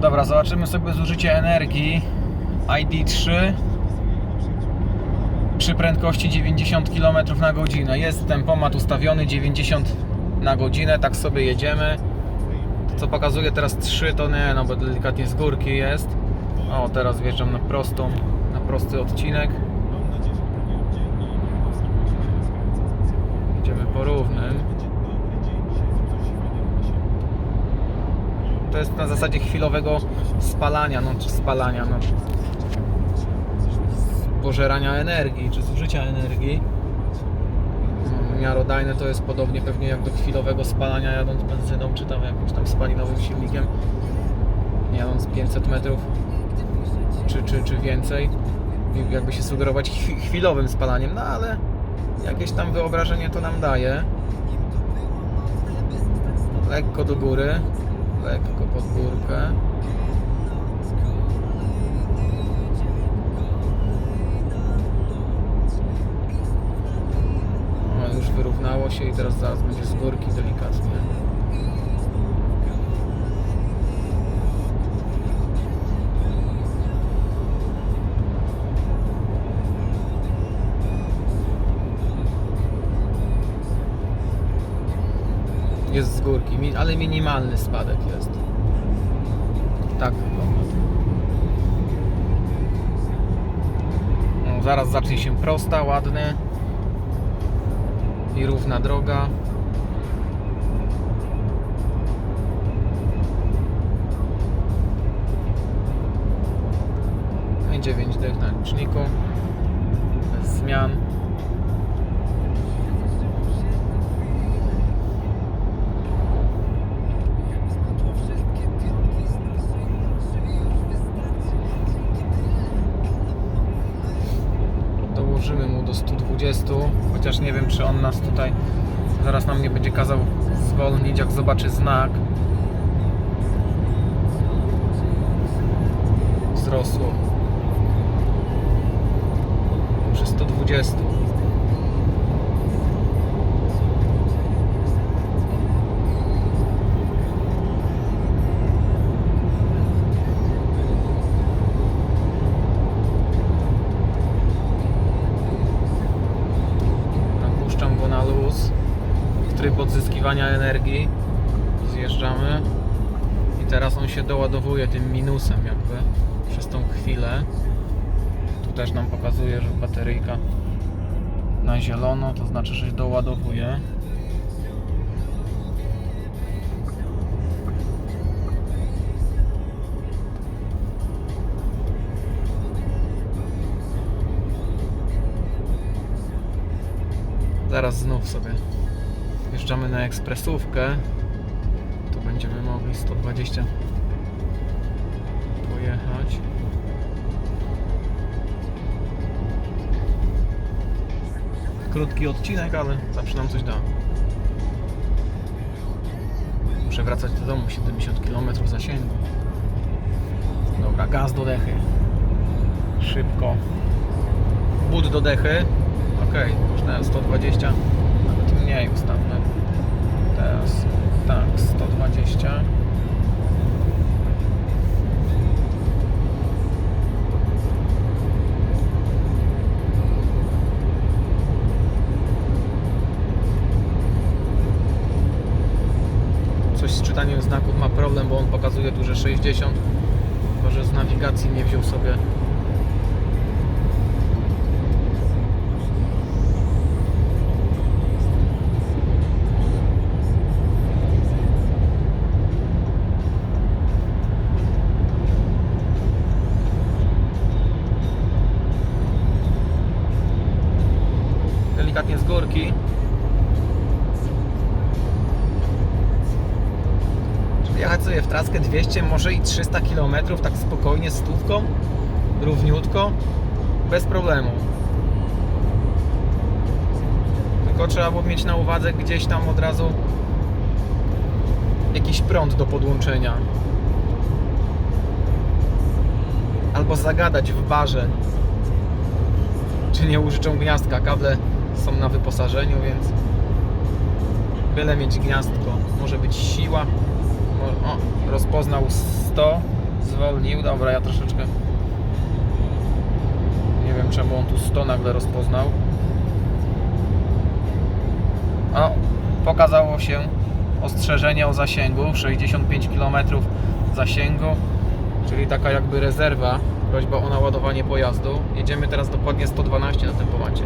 Dobra, zobaczymy sobie zużycie energii ID3 przy prędkości 90 km na godzinę. Jest tempomat ustawiony 90 na godzinę, tak sobie jedziemy. Co pokazuje teraz 3 to nie, no bo delikatnie z górki jest. O, teraz wjeżdżam na prostą, na prosty odcinek. Idziemy po równym. To jest na zasadzie chwilowego spalania, no czy spalania, no pożerania energii, czy zużycia energii. Mm, Miarodajne to jest podobnie pewnie jak do chwilowego spalania jadąc benzyną, czy tam jakimś tam spalinowym silnikiem. Jadąc 500 metrów, czy, czy, czy więcej. Jakby się sugerować chwi- chwilowym spalaniem, no ale jakieś tam wyobrażenie to nam daje. Lekko do góry, lekko pod górkę. O, już wyrównało się i teraz zaraz będzie z górki delikatnie. Jest z górki, ale minimalny spadek jest. Tak. No, zaraz zacznie się prosta, ładny i równa droga. No i 9 dych na liczniku. Bez zmian. 20, chociaż nie wiem, czy on nas tutaj zaraz nam nie będzie kazał zwolnić, jak zobaczy znak. Wzrosło. Przy 120. tryb odzyskiwania energii. Zjeżdżamy. I teraz on się doładowuje tym minusem jakby przez tą chwilę. Tu też nam pokazuje, że bateryjka na zielono, to znaczy, że się doładowuje. Zaraz znów sobie wjeżdżamy na ekspresówkę. Tu będziemy mogli 120 pojechać. Krótki odcinek, ale zawsze nam coś da. Muszę wracać do domu, 70 km zasięgu. Dobra, gaz do dechy. Szybko. But do dechy. Okej, okay, 120. Nawet mniej ustawmy. Teraz tak, 120. Coś z czytaniem znaków ma problem, bo on pokazuje tu, że 60. Tylko, że z nawigacji nie wziął sobie delikatnie z górki. Żeby jechać sobie w traskę 200, może i 300 km, tak spokojnie, stówką, równiutko, bez problemu. Tylko trzeba było mieć na uwadze gdzieś tam od razu jakiś prąd do podłączenia. Albo zagadać w barze, czy nie użyczą gniazdka. Kable są na wyposażeniu, więc byle mieć gniazdko. Może być siła. O, rozpoznał 100. Zwolnił, dobra, ja troszeczkę. Nie wiem czemu on tu 100 nagle rozpoznał. O, pokazało się ostrzeżenie o zasięgu 65 km zasięgu, czyli taka jakby rezerwa, prośba o naładowanie pojazdu. Jedziemy teraz dokładnie 112 na tempomacie.